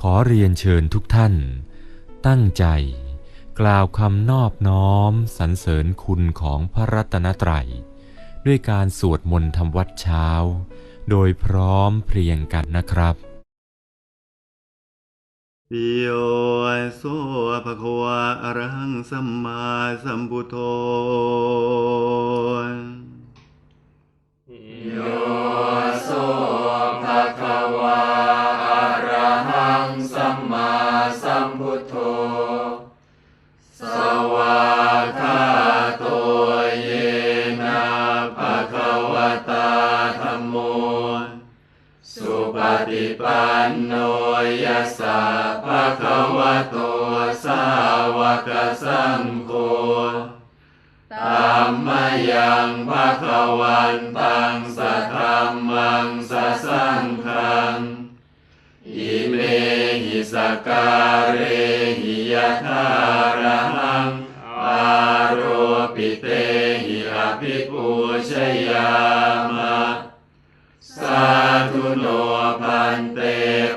ขอเรียนเชิญทุกท่าน ตั้งใจ กล่าวคำนอบน้อมสรรเสริญคุณของพระรัตนตรัย ด้วยการสวดมนต์ทำวัดเช้า โดยพร้อมเพรียงกันนะครับโยโสภะคะวะอะระหังสัมมาสัมพุทโธโยโส การเรหิยะทารหังอาโรปิเตหิอภิปูชยามะสาธุโนพันเต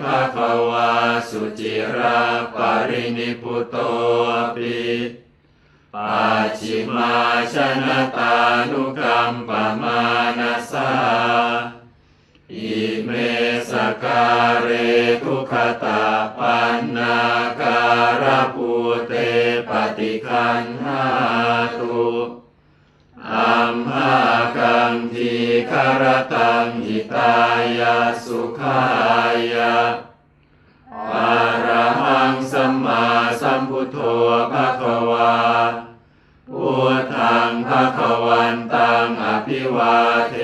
ภะคะวาสุจิราปรินิพุโตปิปัจฉิมาชนะตานุกัมปมานาสาอิเมสการเรทุข ตาปันนาการปูเตปฏิคันหาตุอัมหากังทีคารตังหิตายาสุขายาอะระหังสัมมาสัมพุทโธภะคะวาพุทธังภะคะวันตังอภิวาเท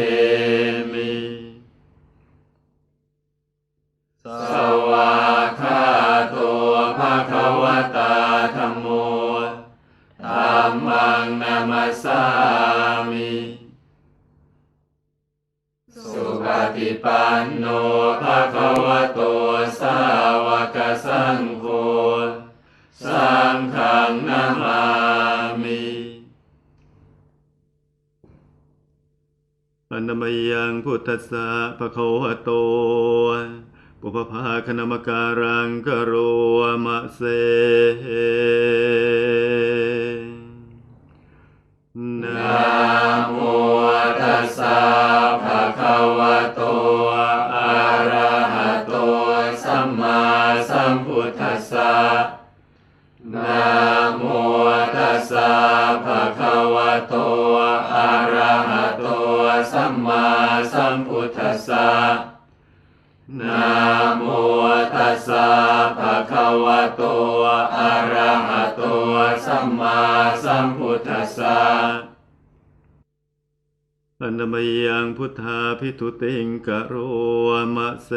อนามยังพุทธัสะภะคะวะโต ปุพพาคณมการังกโรมะเสนะโมตัสสะภะคะวะโต อะระหะโต สัมมาสัมพุทธัสสะนะ มพุทธัสสะนะโมตัสสะภะคะวะโต อะระหะโต สัมมาสัมพุทธัสสะอันมยยังพุทธาพิทุติงกโรมะเส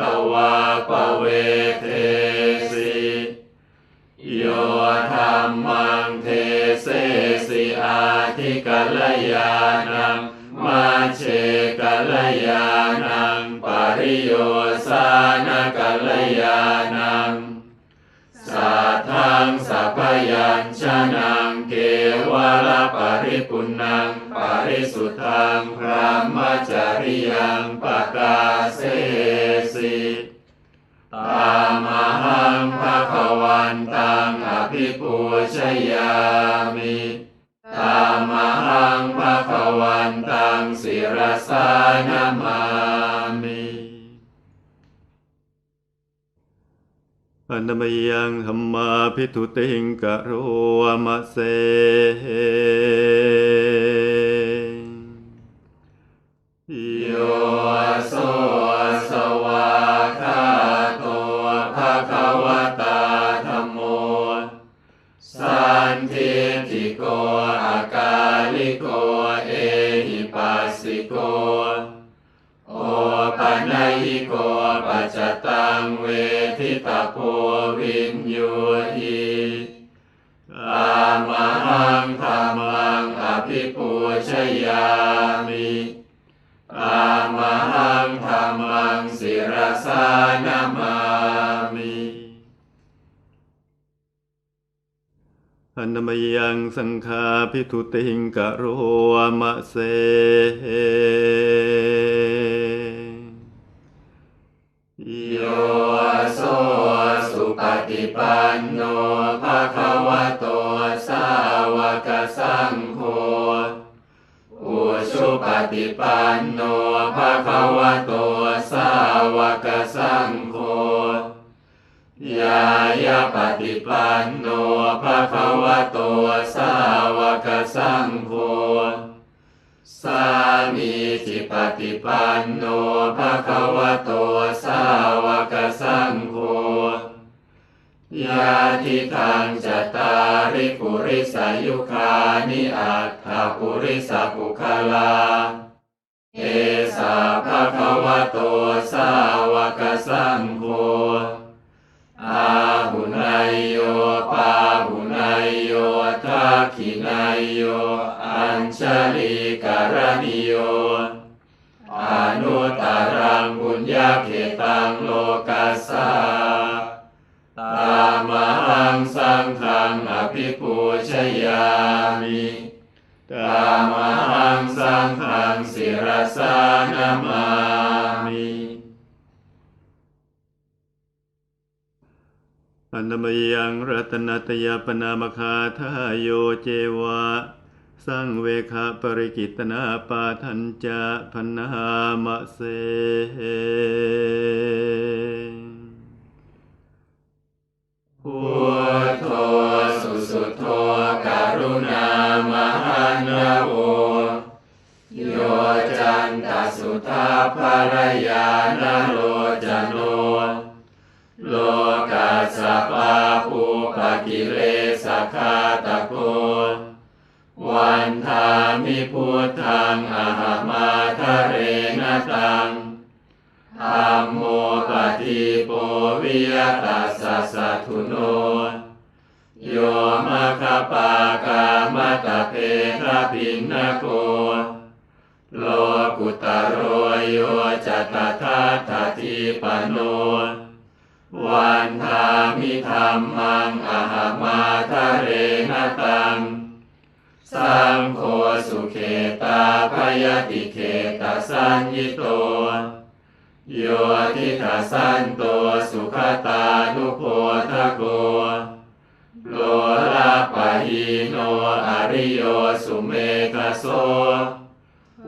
ตวาปเวเทสิโยธรรมังเทเสสิอาทิกลยานังมาเชกลยานังปริโยสานกลยานัง งสัพพยัญชนะเกวลปริปุณังปริสุทธังพระมจริยังปกาเสสิตามหังภะควันตังอภิปูชยามิตามหังภะควันตังศิรสานาม นามยังธรรมาพิทุติงกะโรมะเสโยโส สานามามิอันนมยังสังฆาพิทุติงกะโรมะเสโยโสสุปฏิปันโนภะคะวะโตสาวกสังโฆ ปฏิปันโนภะคะวะโตสาวกสังโฆยายาปฏิปันโนภะคะวะโตสาวกสังโฆสามีจิปฏิปันโนภะคะวะโตสาวกสังโฆ ยาทิทังจตาริปุริสายุคานิอัตถปุริสปุคลา เอสาภะคะวะโตสาวกสังโฆอาหุนายโยปาหุนายโยทักขินายโย อัญชลีการณิโยอนุตตรังบุญญาเขตังโลกัสสา สังฆังอภิปูชยามิตามหังสังฆังศิรสานามามิอันนมยังรัตนตยปนามคาทายโยเจวะสังเวคปริกิตนาปาทัญจะพนามะเส พุทโธสุสุโธการุณา โยมะคปากามะตะเพทะพินนโกโลกุตโรโยจตถาทาทิปโนวันทามิธรรมังอหมาทะเรนตังสังโฆสุเขตาพยติเขตาสัญญิโต โยทิทัสสันโตสุขตานุโพทะโกล หิโนอริโยสุเมกโส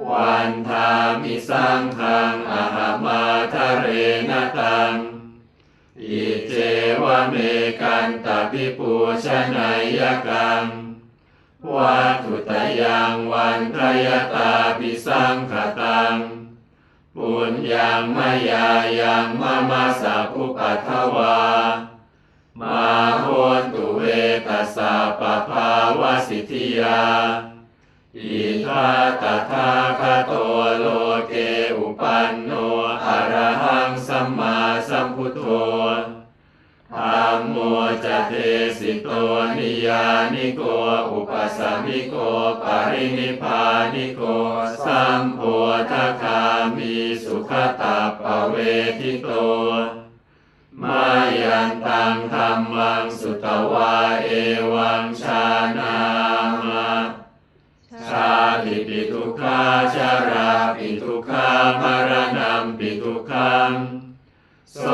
วันทามิสังขังอหามาทะเรนตัง อิเจวะเมกันตปิปูชนัยกังวัตถุตยังวันทยตาปิสังขตัง ปุญญังมายายังมะมาสาภุปัทวา ตัสสะปะภาวสิทธิยาอิทาตถาคโตโลเกอุปันโนอะระหังสัมมาสัมพุทโธธัมโมจเทสิโตนิยานิโกอุปสามิโกปรินิพานิโกสัมโพธคามีสุขตาปเวทิโตมายันตังธรรมังสุ วาเอวังชานามาชาติปิทุกขาชาราปิทุกขามรณะปิทุกขังโส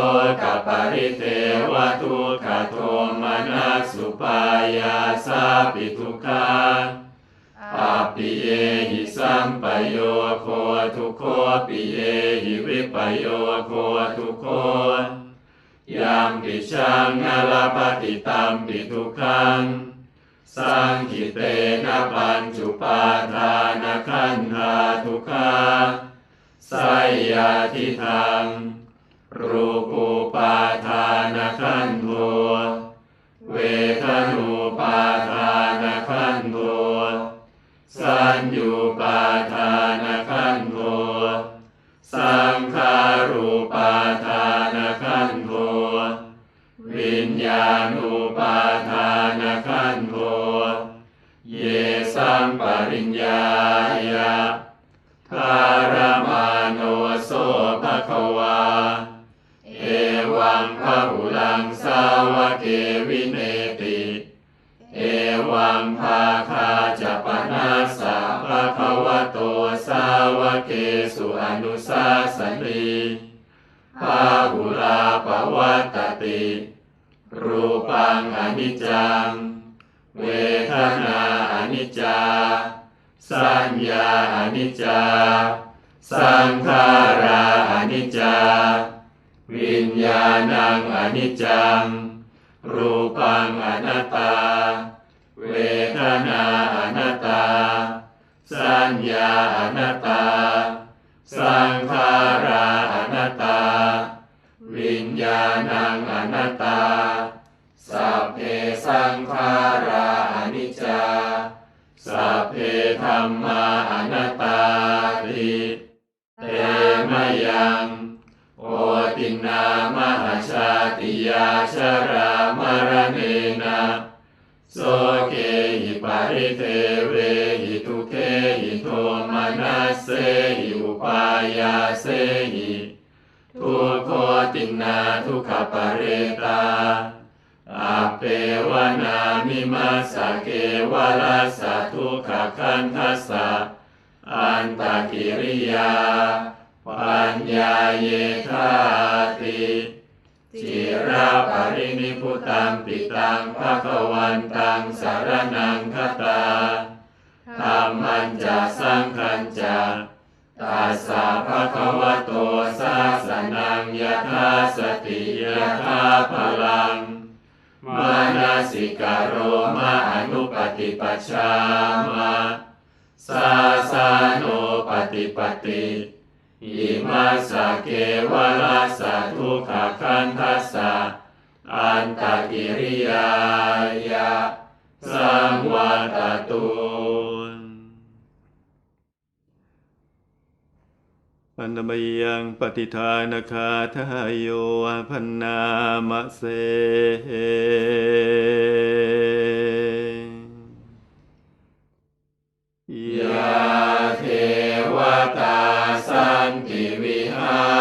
กปริเทวทุกขโทมนัสสุปายาสาปิทุกขาปัปปิเยหิสัมปโยโคทุกโคปิเยหิวิปโยโคทุกโค ยามปิชังนาลปฏิตัมปิทุกขังสังคิเตนะปัญจุปาทานะขันธาทุกขาไสยาทิทังรูปูปาทานะขันโทเวทนูปาทานะขันโทสัญญูปาทาน ปริญญายะทารมาโนโสภควา เอวังพหุลังสาวกเกวิเนติ เอวังภาคาจะปนาสาภะควโตสาวกเกสุอนุสาสนีพาหุลาปวัตติ รูปังอนิจจัง เวทนา จา สัญญาอนิจจา สังขาราอนิจจา วิญญาณังอนิจจัง รูปังอนัตตา เวทนาอนัตตา สัญญาอนัตตา ยังโอตินามหาชาติยาชรามรเนนะโสเกหิปาริเทเวหิทุเคหิโทมานัสเสหิอุปายาเสหิทุกโคตินาทุกขปะเรตาอาเปวนามิมาสเกวลาสทุกขคันทัสสะอันตกิริยา ปัญญาเยธาติจิราปรินิพุตังปิตังภะคะวันตังสารนังคตาธรรมันจะสังคัญจะตัสสะภะคะวะโตสาสนังยะธาสติยะธาพลังมานาสิกาโรมาอนุปฏิปัชฌามาสาสาโนปฏิปติ อิมาสเกวลาสทุกขคันทัสสะอันตกิริยายะสังวัตตุปันมยังปฏิทานคาทายโยพันนามะเสยาเท วตาสันติวิหาร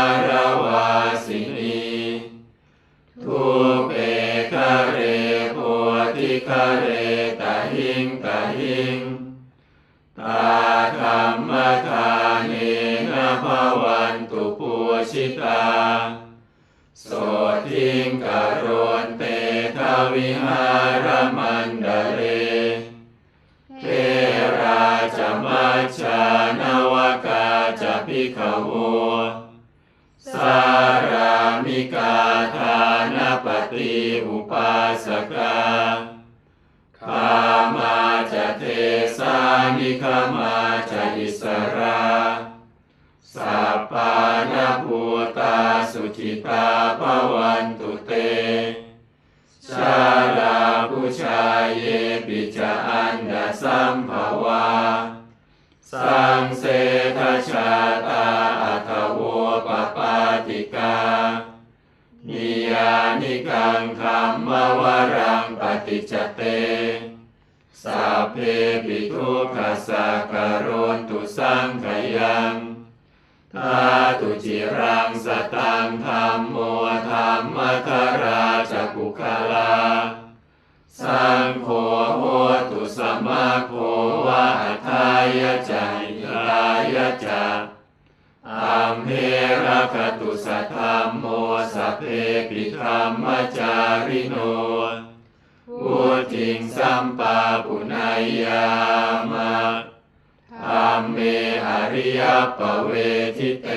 จะพิขโวสารามิกาทานปฏิอุปาสกาขามาจะเทสานิคามาจะอิสราสัปปานภูตาสุจิตาภวันตุเต ชาลาผู้ชายเยปิจาอันดาสัมภวา เพปิทุกขสักกโรนตุสังขยังทาตุจิรังสตังธรรมโมธรรมคาราจกุคาลา สังโฆโหตุสมมาโควะทายะจายายะจาอัมเพระคตุสัทธรรมโมสัพเพปิธรรมจาริโนพุทิงสัมปาปุ ยามะธรรมเมหริยปเวทิเต